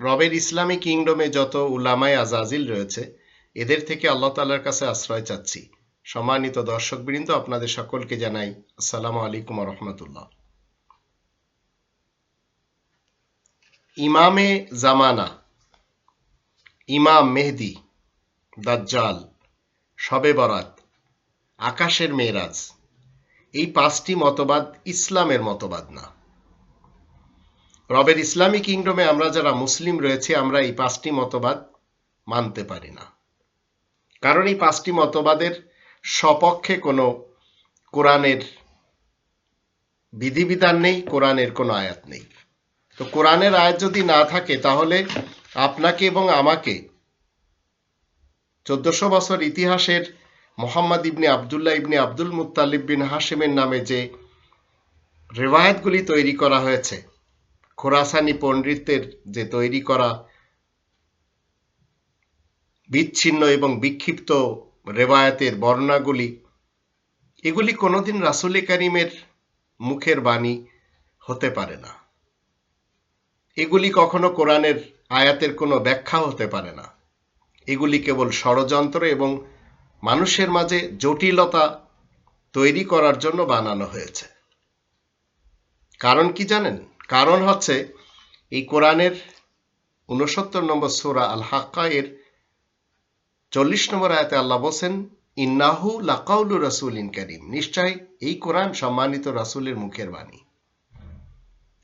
রবের ইসলামী কিংডমে যত উলামায় আজাজিল রয়েছে, এদের থেকে আল্লাহ তালার কাছে আশ্রয় চাচ্ছি। সম্মানিত দর্শকবৃন্দ, আপনাদের সকলকে জানাই আসসালামু আলাইকুম রহমতুল্লাহ। ইমামে জামানা, ইমাম মেহদি, দাজ্জাল, শবে বরাত, আকাশের মেয়েরাজ, এই পাঁচটি মতবাদ ইসলামের মতবাদ না। রবের ইসলামী কিংডমে আমরা যারা মুসলিম রয়েছে, আমরা এই পাঁচটি মতবাদ মানতে পারি না। কারণ এই পাঁচটি মতবাদের সপক্ষে কোনো কোরআনের বিধিবিধান নেই, কোরআনের কোনো আয়াত নেই। তো কোরআনের আয়াত যদি না থাকে, তাহলে আপনাকে এবং আমাকে চোদ্দশো বছর ইতিহাসের মোহাম্মদ ইবনে আবদুল্লাহ ইবনে আব্দুল মুতালিব বিন হাসিমের নামে যে রেওয়ায়তগুলি তৈরি করা হয়েছে খোরাসানি পণ্ডিতের যে তৈরি করা বিচ্ছিন্ন এবং বিক্ষিপ্ত রেবায়াতের বর্ণাগুলি, এগুলি কোনোদিন রাসুল করিমের মুখের বাণী হতে পারে না। এগুলি কখনো কোরআনের আয়াতের কোনো ব্যাখ্যা হতে পারে না। এগুলি কেবল ষড়যন্ত্র এবং মানুষের মাঝে জটিলতা তৈরি করার জন্য বানানো হয়েছে। কারণ কি জানেন? কারণ হচ্ছে এই কোরআনের উনসত্তর নম্বর সোরা আল হাক্কা এর চল্লিশ নম্বর আয়াতে আল্লাহ বলছেন, ইন্নাহু লাকাউলু রাসুল ইন করিম। নিশ্চয় এই কোরআন সম্মানিত রাসুলের মুখের বাণী।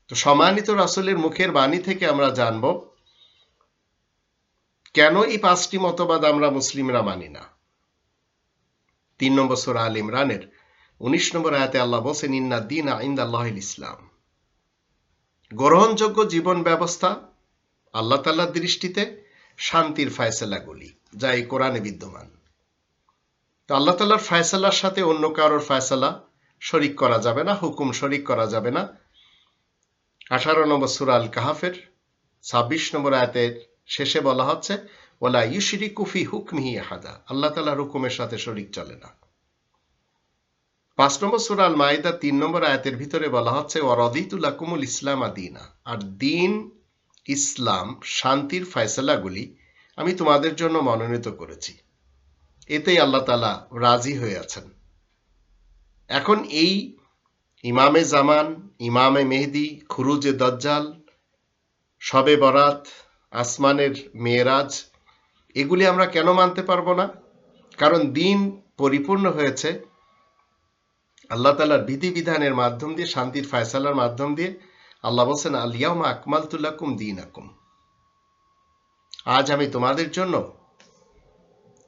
তো সম্মানিত রাসুলের মুখের বাণী থেকে আমরা জানব, কেন এই পাঁচটি মতবাদ আমরা মুসলিমরা মানি না? তিন নম্বর সোরা আল ইমরানের উনিশ নম্বর আয়াতে আল্লাহ বলছেন ইন্না দিন আইন্দ আল্লাহ ইসলাম। গ্রহণযোগ্য জীবন ব্যবস্থা, আল্লাহ তাল্লার দৃষ্টিতে শান্তির ফায়সালাগুলি যা এই কোরআনে বিদ্যমান। তো আল্লাহ তাল্লার ফায়সালার সাথে অন্য কারোর ফায়সালা শরিক করা যাবে না, হুকুম শরিক করা যাবে না। আঠারো নম্বর সুরা আল কাহাফের ছাব্বিশ নম্বর আয়াতের শেষে বলা হচ্ছে ওলা ইউশিরি কুফি হুকমিহি হাদা আল্লাহ তালার হুকুমের সাথে শরিক চলে না। পাঁচ নম্বর সুরা আল মাইদা তিন নম্বর আয়াতের ভিতরে বলা হচ্ছে ওয়ারদিতুল্লাহ কুমুল ইসলাম আদিনা আর দিন, ইসলাম, শান্তির ফয়সলাগুলি আমি তোমাদের জন্য মনোনীত করেছি। এতেই আল্লাহ তালা রাজি হয়ে আছেন। এখন এই ইমামে জামান, ইমামে মেহেদি, খুরুজে দজ্জাল শবে বরাত, আসমানের মেয়েরাজ, এগুলি আমরা কেন মানতে পারব না? কারণ দিন পরিপূর্ণ হয়েছে আল্লাহ তালার বিধিবিধানের মাধ্যম দিয়ে, শান্তির ফয়সালার মাধ্যম দিয়ে আল্লাহ বলছেন আলিয়ামা আকমাল তুল্লাকুম দিন আকুম আজ আমি তোমাদের জন্য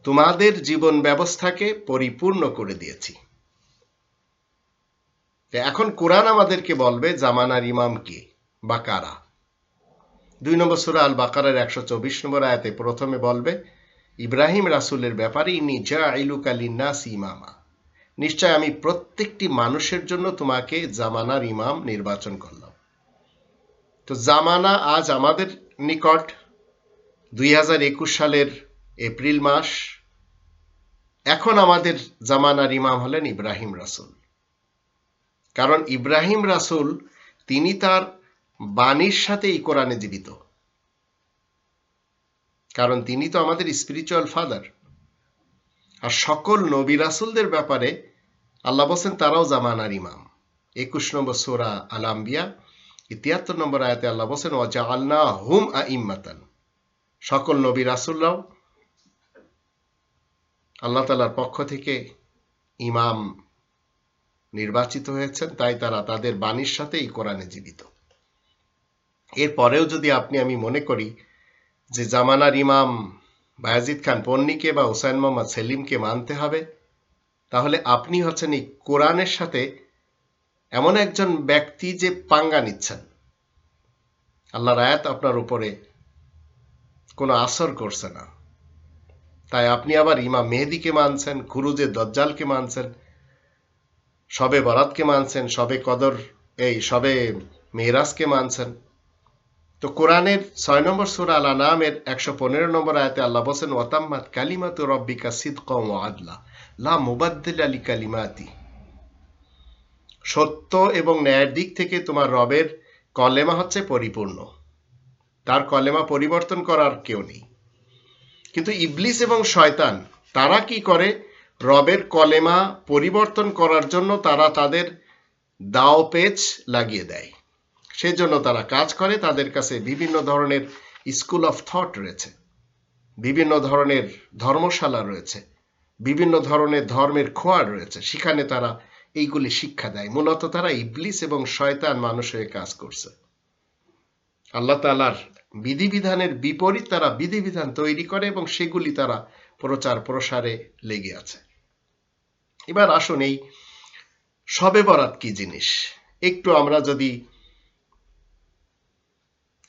তোমাদের জীবন ব্যবস্থাকে পরিপূর্ণ করে দিয়েছি। এখন কোরআন আমাদেরকে বলবে, জামানার ইমাম কে বা কারা? দুই নম্বর সুরা আল বাকারের একশো চব্বিশ নম্বর আয়াতে প্রথমে বলবে, ইব্রাহিম রাসুলের ব্যাপারে ইনি জা আইলুকালিনাস ইমামা। নিশ্চয় আমি প্রত্যেকটি মানুষের জন্য তোমাকে জামানার ইমাম নির্বাচন করলাম। তো জামানা আজ আমাদের নিকট দুই হাজার একুশ সালের এপ্রিল মাস। এখন আমাদের জামানার ইমাম হলেন ইব্রাহিম রাসুল। কারণ ইব্রাহিম রাসুল, তিনি তার বাণীর সাথে এই কোরআনে জীবিত। কারণ তিনি তো আমাদের স্পিরিচুয়াল ফাদার আর সকল নবী রাসুলদের ব্যাপারে আল্লাহ বলছেন, তারাও জামানার ইমাম। একুশ নম্বর সোরা আল আম্বিয়া তিয়াত্তর নম্বর আয়াতে আল্লাহ বলছেন ওয়াজা আল্লাহ হুম আ ইম্মাতান সকল নবী রাসুলরাও আল্লাহ তালার পক্ষ থেকে ইমাম নির্বাচিত হয়েছেন, তাই তারা তাদের বাণীর সাথে এই কোরআনে জীবিত। এরপরেও যদি আপনি, আমি মনে করি যে জামানার ইমাম বায়াজিদ খান পন্নিকে বা হুসাইন মোহাম্মদ সেলিমকে মানতে হবে। তাহলে আপনি হচ্ছেন এই কোরআনের সাথে এমন একজন ব্যক্তি যে পাঙ্গা নিচ্ছেন। আল্লাহর আয়াত আপনার উপরে কোনো আসর করছে না। তাই আপনি আবার ইমাম মেহেদিকে মানছেন, খুরুজে দজ্জালকে মানছেন, সবে বরাতকে মানছেন, সবে কদর, এই সবে মেহরাজকে মানছেন। তো কোরআনের ছয় নম্বর সুরা আল নামের একশো পনেরো নম্বর আয়তে আল্লাহ বসেন ওতাম্মাত কালিমাত রব্বিকা সিদ কম আদলা, লা মুবাদ্দিল আলী কালিমাতি সত্য এবং ন্যায়ের দিক থেকে তোমার রবের কলেমা হচ্ছে পরিপূর্ণ। তার কলেমা পরিবর্তন করার কেউ নেই। কিন্তু ইবলিস এবং শয়তান, তারা কি করে? রবের কলেমা পরিবর্তন করার জন্য তারা তাদের দাও পেচ লাগিয়ে দেয়। সেজন্য তারা কাজ করে, তাদের কাছে বিভিন্ন ধরনের স্কুল অফ থট রয়েছে, বিভিন্ন ধরনের ধর্মশালা রয়েছে, বিভিন্ন ধরনের ধর্মের খোয়া রয়েছে, সেখানে তারা এইগুলি শিক্ষা দেয়। মূলত তারা ইবলিস এবং শয়তান মানুষ হয়ে কাজ করছে। আল্লাহ তালার বিধিবিধানের বিপরীত তারা বিধিবিধান তৈরি করে এবং সেগুলি তারা প্রচার প্রসারে লেগে আছে। এবার আসুন এই সবে বরাত কি জিনিস? একটু আমরা যদি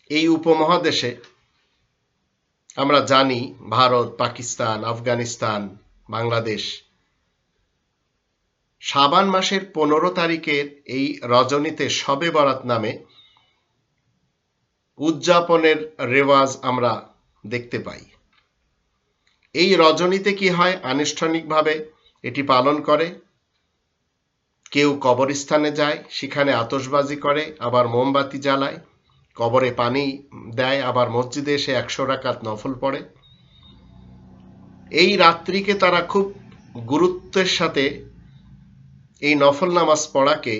এই উপমহাদেশে আমরা জানি ভারত, পাকিস্তান, আফগানিস্তান, বাংলাদেশ। সাবান মাসের পনেরো তারিখের এই রজনীতে সবে বরাত নামে উদযাপনের রেওয়াজ আমরা দেখতে পাই। এই রজনীতে কি হয়? আনুষ্ঠানিকভাবে এটি পালন করে। কেউ কবরস্থানে যায়, সেখানে আতসবাজি করে, আবার মোমবাতি জ্বালায়। কবরে পানি দেয়, আবার মসজিদে এসে একশো রাকাত নফল পড়ে। এই রাত্রিকে তারা খুব গুরুত্বের সাথে এই নফল নামাজ পড়াকে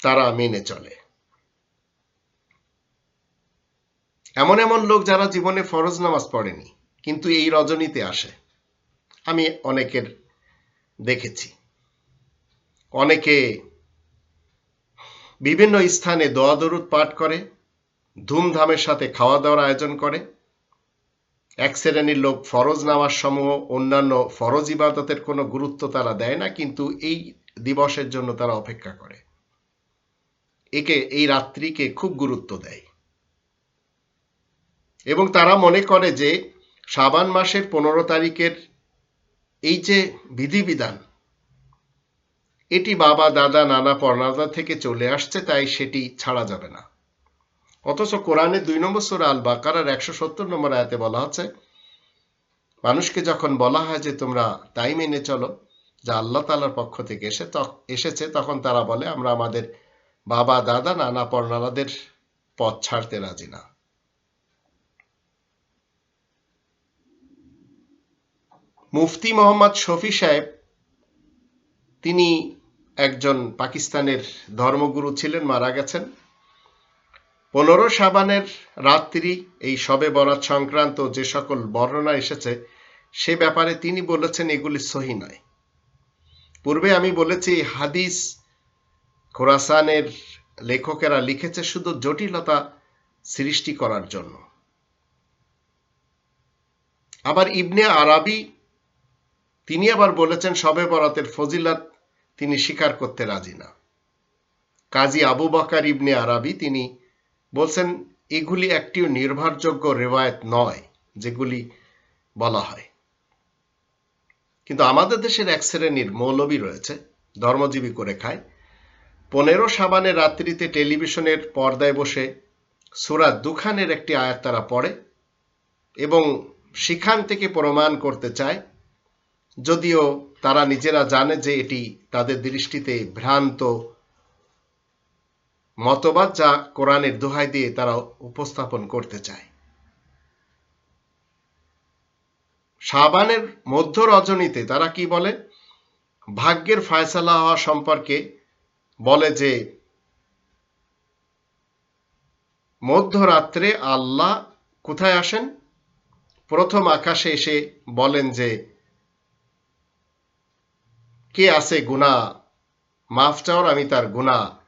তারা মেনে চলে। এমন এমন লোক যারা জীবনে ফরজ নামাজ পড়েনি, কিন্তু এই রজনীতে আসে। আমি অনেকের দেখেছি। অনেকে বিভিন্ন স্থানে দোয়া দরুদ পাঠ করে, ধুমধামের সাথে খাওয়া দাওয়ার আয়োজন করে। এক শ্রেণির লোক ফরজ নামাজ সমূহ, অন্যান্য ফরজ ইবাদতের কোনো গুরুত্ব তারা দেয় না, কিন্তু এই দিবসের জন্য তারা অপেক্ষা করে। একে, এই রাত্রিকে খুব গুরুত্ব দেয়। এবং তারা মনে করে যে সাবান মাসের পনেরো তারিখের এই যে বিধিবিধান এটি বাবা, দাদা, নানা, পর্ণাদা থেকে চলে আসছে, তাই সেটি ছাড়া যাবে না। অথচ কোরআনের দুই নম্বর সুরা আল বাকারার একশো সত্তর নম্বর আয়াতে বলা আছে, মানুষকে যখন বলা হয় যে তোমরা তাই মেনে চলো, যা আল্লাহ তালার পক্ষ থেকে এসে এসেছে, তখন তারা বলে, আমরা আমাদের বাবা, দাদা, নানা, পর্ণাদাদের পথ ছাড়তে রাজি না। মুফতি মোহাম্মদ শফি সাহেব, তিনি একজন পাকিস্তানের ধর্মগুরু ছিলেন, মারা গেছেন। পনেরো সাবানের রাত্রি এই সবে বরাত সংক্রান্ত যে সকল বর্ণনা এসেছে, সে ব্যাপারে তিনি বলেছেন এগুলি সহি নয়। পূর্বে আমি বলেছি হাদিস খোরাসানের লেখকেরা লিখেছে শুধু জটিলতা সৃষ্টি করার জন্য। আবার ইবনে আরাবি, তিনি আবার বলেছেন সবে বরাতের ফজিলত তিনি স্বীকার করতে রাজি না। কাজী আবু বকার ইবনে আরাবি তিনি বলছেন, এগুলি একটিও নির্ভরযোগ্য রেওয়ায়ত নয় যেগুলি বলা হয়। কিন্তু আমাদের দেশের এক শ্রেণির মৌলবী রয়েছে, ধর্মজীবী করে খায়। পনেরো সাবানের রাত্রিতে টেলিভিশনের পর্দায় বসে সুরাত দুখানের একটি আয়াত তারা পড়ে এবং সেখান থেকে প্রমাণ করতে চায়, যদিও তারা নিজেরা জানে যে এটি তাদের দৃষ্টিতে ভ্রান্ত মতবাদ যা কোরআনের দোহাই দিয়ে তারা উপস্থাপন করতে চায়। সাবানের মধ্য রজনীতে তারা কি বলে? ভাগ্যের ফায়সালা হওয়া সম্পর্কে বলে যে, মধ্যরাত্রে আল্লাহ কোথায় আসেন? প্রথম আকাশে এসে বলেন যে কে আছে গুণা মাফ চাওয়ার আমি তার গুণা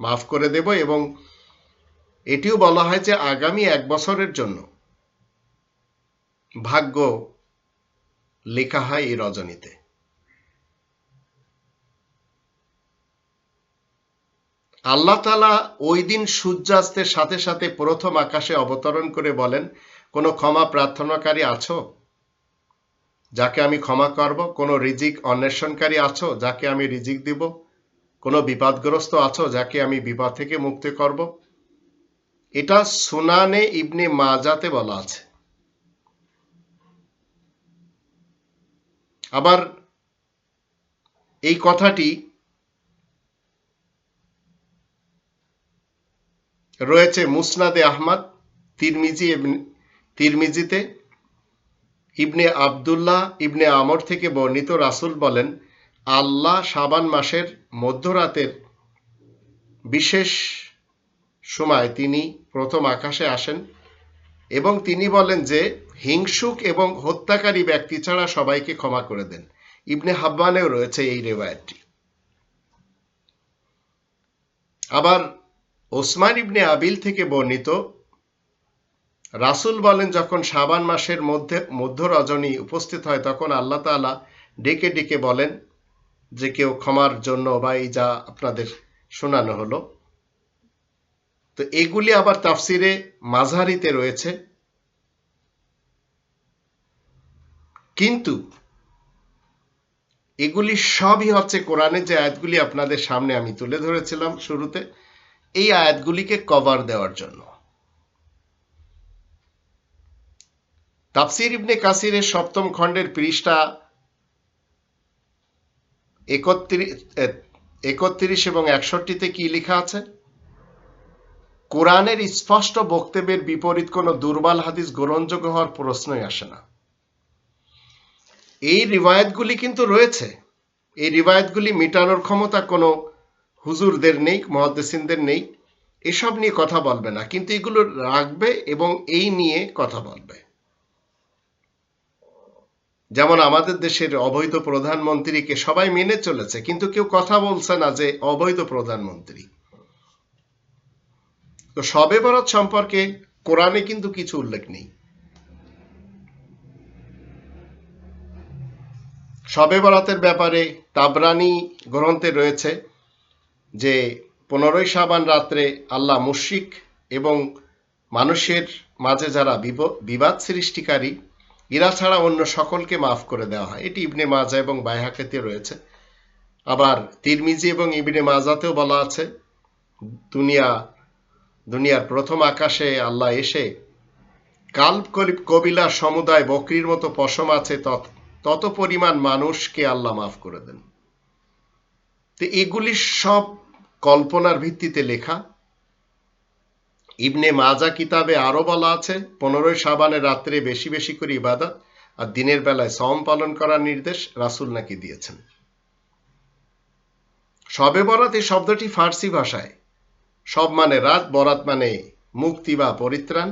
মাফ করে দেব এবং এটিও বলা হয় যে আগামী এক বছরের জন্য। ভাগ্য লেখা হয় এই রজনীতে। আল্লাহ তালা ওই দিন সূর্যাস্তের সাথে সাথে প্রথম আকাশে অবতরণ করে বলেন, কোনো ক্ষমা প্রার্থনাকারী আছো? যাকে আমি ক্ষমা করব, কোনো রিজিক অন্বেষণকারী আছো যাকে আমি রিজিক দিব? কোনো বিপদগ্রস্ত আছো যাকে আমি বিপদ থেকে মুক্তি করব? এটা সুনানে ইবনে মাজাতে বলা আছে। আবার এই কথাটি রয়েছে মুসনাদে আহমদ, তিরমিজি তিরমিজিতে। ইবনে আবদুল্লাহ ইবনে আমর থেকে বর্ণিত রাসূল বলেন, আল্লাহ শাবান মাসের মধ্যরাতের বিশেষ সময় তিনি প্রথম আকাশে আসেন এবং তিনি বলেন যে, হিংসুক এবং হত্যাকারী ব্যক্তি ছাড়া সবাইকে ক্ষমা করে দেন। ইবনে হাব্বানেও রয়েছে এই রেওয়ায়তটি। আবার ওসমান ইবনে আবিল থেকে বর্ণিত রাসূল বলেন, যখন শাবান মাসের মধ্যে মধ্য রজনী উপস্থিত হয়, তখন আল্লাহ তাআলা ডেকে ডেকে বলেন যে, কেউ ক্ষমার জন্য বা এই যা আপনাদের শোনানো হলো। তো এগুলি আবার তাফসিরে মাঝারিতে রয়েছে। কিন্তু এগুলি সবই হচ্ছে কোরআনের যে আয়াতগুলি আপনাদের সামনে আমি তুলে ধরেছিলাম শুরুতে, এই আয়াতগুলিকে কভার দেওয়ার জন্য। তাফসির ইবনে কাসিরের সপ্তম খণ্ডের পৃষ্ঠা একত্রিশ এবং একষট্টিতে কি লেখা আছে? কোরআনের স্পষ্ট বক্তব্যের বিপরীত কোনো দুর্বল হাদিস গ্রহণযোগ্য হওয়ার প্রশ্নই আসে না। এই রিবায়াতগুলি কিন্তু রয়েছে। এই রিবায়াতগুলি মেটানোর ক্ষমতা কোনো হুজুরদের নেই, মহাদ্দেসিনদের নেই। এসব নিয়ে কথা বলবে না। কিন্তু এগুলো রাখবে এবং এই নিয়ে কথা বলবে। যেমন আমাদের দেশের অবৈধ প্রধানমন্ত্রীকে সবাই মেনে চলেছে, কিন্তু কেউ কথা বলছে না যে অবৈধ প্রধানমন্ত্রী। তো সবে বরাত সম্পর্কে কোরআনে কিন্তু কিছু উল্লেখ নেই। শবে বরাতের ব্যাপারে তাবরানি গ্রন্থে রয়েছে যে পনেরোই সাবান রাত্রে আল্লাহ মুশিক এবং মানুষের মাঝে যারা বিব- বিবাদ সৃষ্টিকারী এরা ছাড়া অন্য সকলকে মাফ করে দেওয়া হয়। এটি ইবনে মাজা এবং বাইহাকেতে রয়েছে। আবার তিরমিজি এবং ইবনে মাজাতেও বলা আছে, দুনিয়া, দুনিয়ার প্রথম আকাশে আল্লাহ এসে কাল্প কলি- কবিলার সমুদায় বকরির মতো পশম আছে, তত তত পরিমাণ মানুষকে আল্লাহ মাফ করে দেন। তো এগুলি সব কল্পনার ভিত্তিতে লেখা। ইবনে মাজা কিতাবে আরও বলা আছে, পনেরোই সাবানের রাত্রে বেশি বেশি করে ইবাদত আর দিনের বেলায় সম পালন করার নির্দেশ রাসূল নাকি দিয়েছেন। সবে বরাত এই শব্দটি ফার্সি ভাষায়। সব মানে রাত, বরাত মানে মুক্তি বা পরিত্রাণ।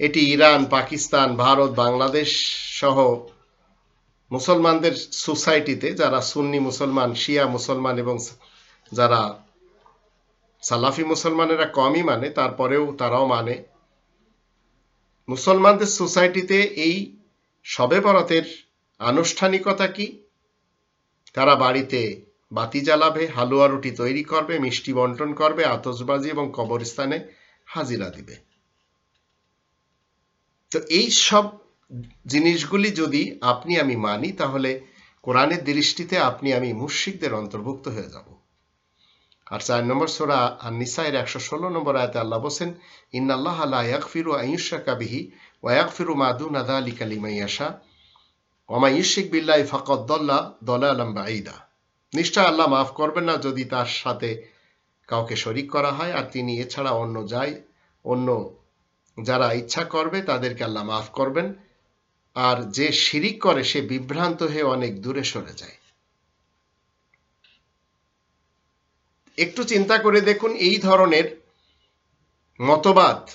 এটি ইরান, পাকিস্তান, ভারত, বাংলাদেশ সহ মুসলমানদের সোসাইটিতে যারা সুন্নি মুসলমান, শিয়া মুসলমান এবং যারা সালাফি মুসলমানেরা কমই মানে তারপরেও তারাও মানে। মুসলমানদের সোসাইটিতে এই শবে বরাতের আনুষ্ঠানিকতা কি? তারা বাড়িতে বাতি জ্বালাবে, হালুয়া রুটি তৈরি করবে, মিষ্টি বন্টন করবে, আতশবাজি এবং কবরস্থানে হাজিরা দিবে। তো এই সব জিনিসগুলি যদি আপনি আমি মানি, তাহলে কোরআনের দৃষ্টিতে আপনি আমি মুশরিকদের অন্তর্ভুক্ত হয়ে যাব। আর চার নম্বর সোরা আর নিসাইয়ের একশো ষোলো নম্বর আয়তে আল্লাহ বলছেন, ইন্নাল্লাহ লা ইয়াগফিরু আইয়ুশাকা বিহি ওয়া ইয়াগফিরু মা দুনা যালিকা লিমান ইয়াশা। ওয়া মা ইউশরিক বিল্লাহি ফাকাদ দাল্লা দালালাম বাঈদা। নিশ্চয় আল্লাহ মাফ করবেন না যদি তার সাথে কাউকে শরিক করা হয়, আর তিনি এছাড়া অন্য যায় অন্য যারা ইচ্ছা করবে তাদেরকে আল্লাহ মাফ করবেন। আর যে শিরিক করে, সে বিভ্রান্ত হয়ে অনেক দূরে সরে যায়। একটু চিন্তা করে দেখুন, এই ধরনের মতবাদ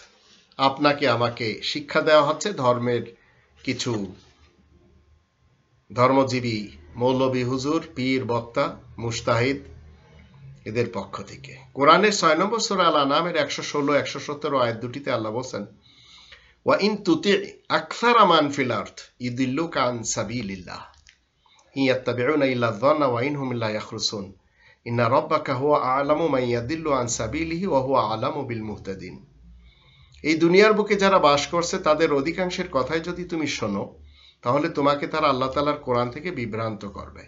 আপনাকে আমাকে শিক্ষা দেওয়া হচ্ছে। ধর্মের কিছু ধর্মজীবী মৌলবী হুজুর, পীর, বক্তা, মুস্তাহিদ এদের পক্ষ থেকে। কোরআনের ছয় নম্বর সুরা আল আনামের একশো ষোলো, একশো সতেরো আয়াত দুটিতে আল্লাহ বলছেন, ওয়া ইন তুতি আকসার আমান ফিল আর্থ ইদিল্লুক আন সাবিলিল্লাহ। ইয়াত্তাবিউনা ইল্লা যন্না ওয়া ইয়াখরুসুন। ইন্না রাব্বাকা হুয়া আ'লামু আন সাবিলিহি হুয়া আ'লামু বিল মুহতাদিন। এই দুনিয়ার বুকে যারা বাস করছে, তাদের অধিকাংশের কথাই যদি তুমি শোনো, তাহলে তোমাকে তারা আল্লাহ তালার কোরআন থেকে বিভ্রান্ত করবে।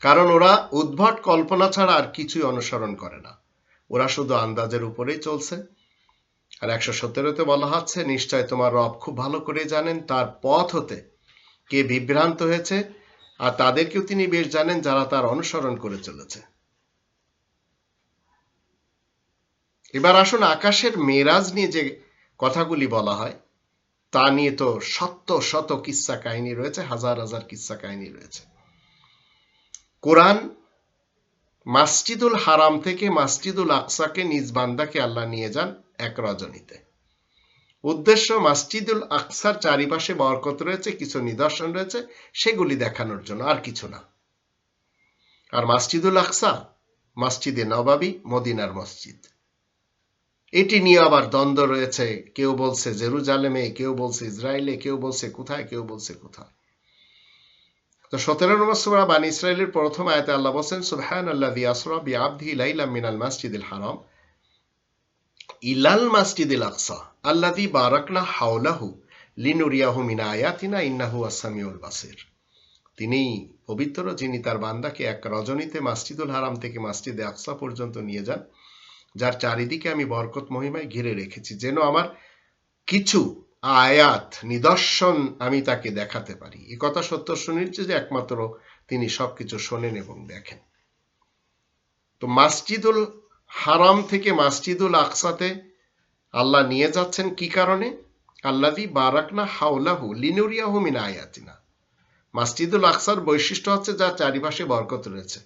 কারণ ওরা উদ্ভট কল্পনা ছাড়া আর কিছুই অনুসরণ করে না। ওরা শুধু আন্দাজের উপরেই চলছে। আর একশো সতেরোতে বলা হচ্ছে, নিশ্চয় তোমার রব খুব ভালো করে জানেন তার পথ হতে কে বিভ্রান্ত হয়েছে আর তাদেরকেও তিনি বেশ জানেন যারা তার অনুসরণ করে চলেছে। এবার আসুন আকাশের মেরাজ নিয়ে যে কথাগুলি বলা হয়, তা নিয়ে তো শত শত কিস্সা কাহিনী রয়েছে, হাজার হাজার কিস্সা কাহিনী রয়েছে। কোরআন মাসজিদুল হারাম থেকে মাসজিদুল আকসাকে নিজ বান্দাকে আল্লাহ নিয়ে যান এক রজনীতে। উদ্দেশ্য, মসজিদুল আকসার চারিপাশে বরকত রয়েছে, কিছু নিদর্শন রয়েছে, সেগুলি দেখানোর জন্য আর কিছু না। আর মসজিদুল আকসা, মসজিদে নবাবি, মদিনার মসজিদ। এটি নিয়ে আবার দ্বন্দ্ব রয়েছে। কেউ বলছে জেরুজালেমে, কেউ বলছে ইসরায়েলে, কেউ বলছে কোথায়, কেউ বলছে কোথায়। তো সতেরো নম্বর সুরা বান ইসরায়েলের প্রথম আয়তে আল্লাহ বলছেন সুবহান আল্লাহ আসরা বি আবদি লাইলাম মিনাল মাসজিদুল হারাম। ইলাল মাসজিদুল আকসা আল্লাযী বারাকনা হাওলাহু লিনুরিয়াহু মিন আয়াতিনা ইন্নাহু আস-সামিউল বাসির। তিনি পবিত্র, যিনি তার বান্দাকে এক রজনীতে মাসজিদুল হারাম থেকে মসজিদে আকসা পর্যন্ত নিয়ে যান, যার চারিদিকে আমি বরকত মহিমায় ঘিরে রেখেছি, যেন আমার কিছু আয়াত, নিদর্শন আমি তাকে দেখাতে পারি। এ কথা সত্য সুনিশ্চিত যে একমাত্র তিনি সবকিছু শোনেন এবং দেখেন। তো মাসজিদুল হারাম থেকে মাসজিদুল আকসাতে আল্লাহ নিয়ে যাচ্ছেন কি কারণে? আল্লাদি বারাকনা হাওলাহু লিনুরিয়াহু মিন আয়াতিনা। মাসজিদুল আকসার বৈশিষ্ট্য হচ্ছে যার চারিপাশে বরকত রয়েছে।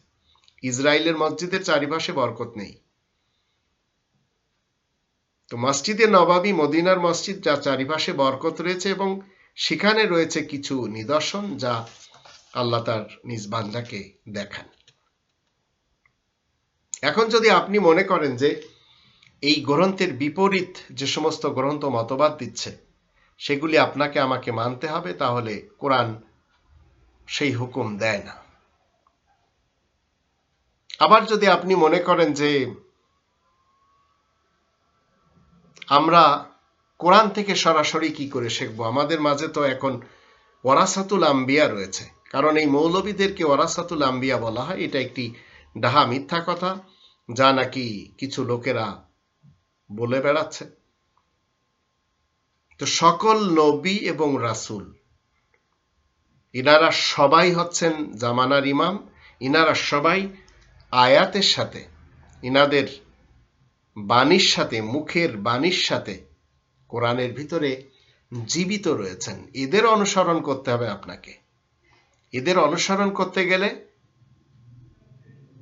ইসরায়েলের মসজিদের চারিপাশে বরকত নেই। তো মসজিদে নবাবী মদিনার মসজিদ যা চারিপাশে বরকত রয়েছে এবং সেখানে রয়েছে কিছু নিদর্শন যা আল্লাহ তার নিজ বান্দাকে দেখান। এখন যদি আপনি মনে করেন যে এই গ্রন্থের বিপরীত যে সমস্ত গ্রন্থ মতবাদ দিচ্ছে, সেগুলি আপনাকে আমাকে মানতে হবে, তাহলে কোরআন সেই হুকুম দেয় না। আবার যদি আপনি মনে করেন যে আমরা কোরআন থেকে সরাসরি কি করে শিখব, আমাদের মাঝে তো এখন ওয়ারাসাতুল আম্বিয়া রয়েছে। কারণ এই মৌলবীদেরকে ওয়ারাসাতুল আম্বিয়া বলা হয়, এটা একটি ডাহা মিথ্যা কথা যা নাকি কিছু লোকেরা বলে বেড়াচ্ছে। তো সকল নবী এবং রাসুল, ইনারা সবাই হচ্ছেন জামানার ইমাম, ইনারা সবাই আয়াতের সাথে, ইনাদের বাণীর সাথে, মুখের বাণীর সাথে কোরআনের ভিতরে জীবিত রয়েছেন। এদের অনুসরণ করতে হবে আপনাকে। এদের অনুসরণ করতে গেলে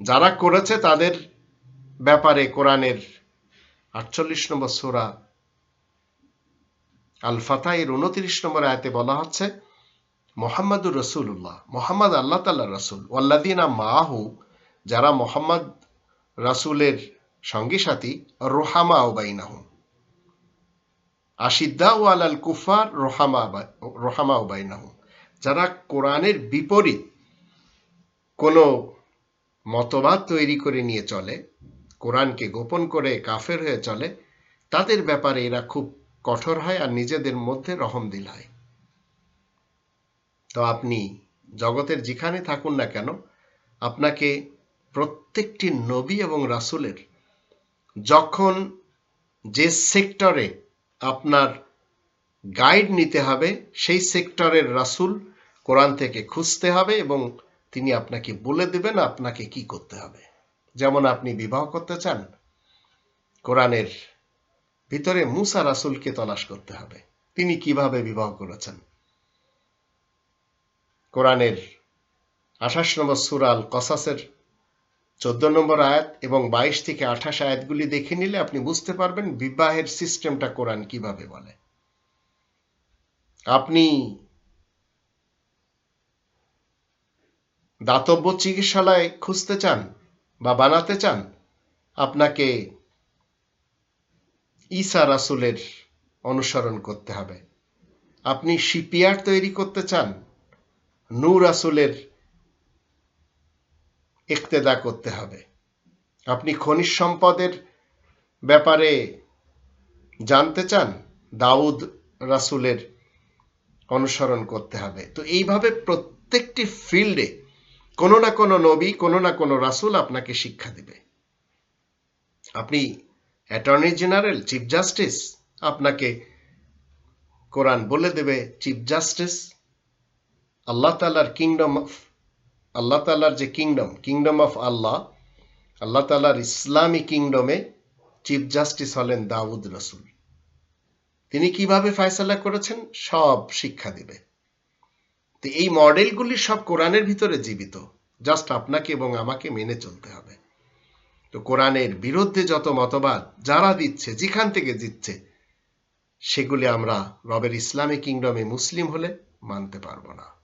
যারা করেছে তাদের ব্যাপারে কোরআনের আটচল্লিশ নম্বর সুরা আল ফাতা এর উনত্রিশ নম্বর আয়তে বলা হচ্ছে, মোহাম্মদুর রসুল্লাহ মোহাম্মদ আল্লাহ তাল্লাহ রসুল। ওয়াল্লাদিনা মাহু যারা মোহাম্মদ রাসুলের সঙ্গী সাথী রোহামা ওবাইনাহু আশিদ্দা ও আলাল কুফার রোহামা রোহামা ওবাইনাহু যারা কোরআনের বিপরীত কোনো মতবাদ তৈরি করে নিয়ে চলে, কোরআনকে গোপন করে কাফের হয়ে চলে, তাদের ব্যাপারে এরা খুব কঠোর হয় আর নিজেদের মধ্যে রহমদিল হয়। তো আপনি জগতের যেখানে থাকুন না কেন, আপনাকে প্রত্যেকটি নবী এবং রাসুলের যখন যে সেক্টরে আপনার গাইড নিতে হবে, সেই সেক্টরের রাসুল কোরআন থেকে খুঁজতে হবে এবং তিনি আপনাকে বলে দেবেন আপনাকে কি করতে হবে। যেমন আপনি বিবাহ করতে চান, কোরআনের ভিতরে মুসা রাসুলকে তলাশ করতে হবে। তিনি কীভাবে বিবাহ করেছেন? কোরআনের আঠাশ নম্বর সুরাল কসাসের চোদ্দ নম্বর আয়াত এবং বাইশ থেকে আঠাশ আয়াতগুলি দেখে নিলে আপনি বুঝতে পারবেন বিবাহের সিস্টেমটা কোরআন কীভাবে বলে। আপনি দাতব্য চিকিৎসালয় খুঁজতে চান বা বানাতে চান, আপনাকে ঈসা রাসুলের অনুসরণ করতে হবে। আপনি শিপিয়ার তৈরি করতে চান, নূর রাসুলের ইক্তেদা করতে হবে। আপনি খনিজ সম্পদের ব্যাপারে জানতে চান, দাউদ রাসুলের অনুসরণ করতে হবে। তো এইভাবে প্রত্যেকটি ফিল্ডে কোনো না কোনো নবী, কোনো না কোনো রাসুল আপনাকে শিক্ষা দিবে। আপনি অ্যাটর্নি জেনারেল, চিফ জাস্টিস, আপনাকে কোরআন বলে দেবে, চিফ জাস্টিস। আল্লাহ তালার কিংডম অফ, আল্লাহ তালার যে কিংডম কিংডম অফ আল্লাহ আল্লাহ তালার ইসলামী কিংডমে চিফ জাস্টিস হলেন দাউদ রসুল। তিনি কীভাবে ফয়সালা করেছেন? সব শিক্ষা দিবে। তো এই মডেলগুলি সব কোরআনের ভিতরে জীবিত। জাস্ট আপনাকে এবং আমাকে মেনে চলতে হবে। তো কোরআনের বিরুদ্ধে যত মতবাদ যারা দিচ্ছে, যেখান থেকে দিচ্ছে, সেগুলি আমরা রবের ইসলামী কিংডমে মুসলিম হলে মানতে পারব না।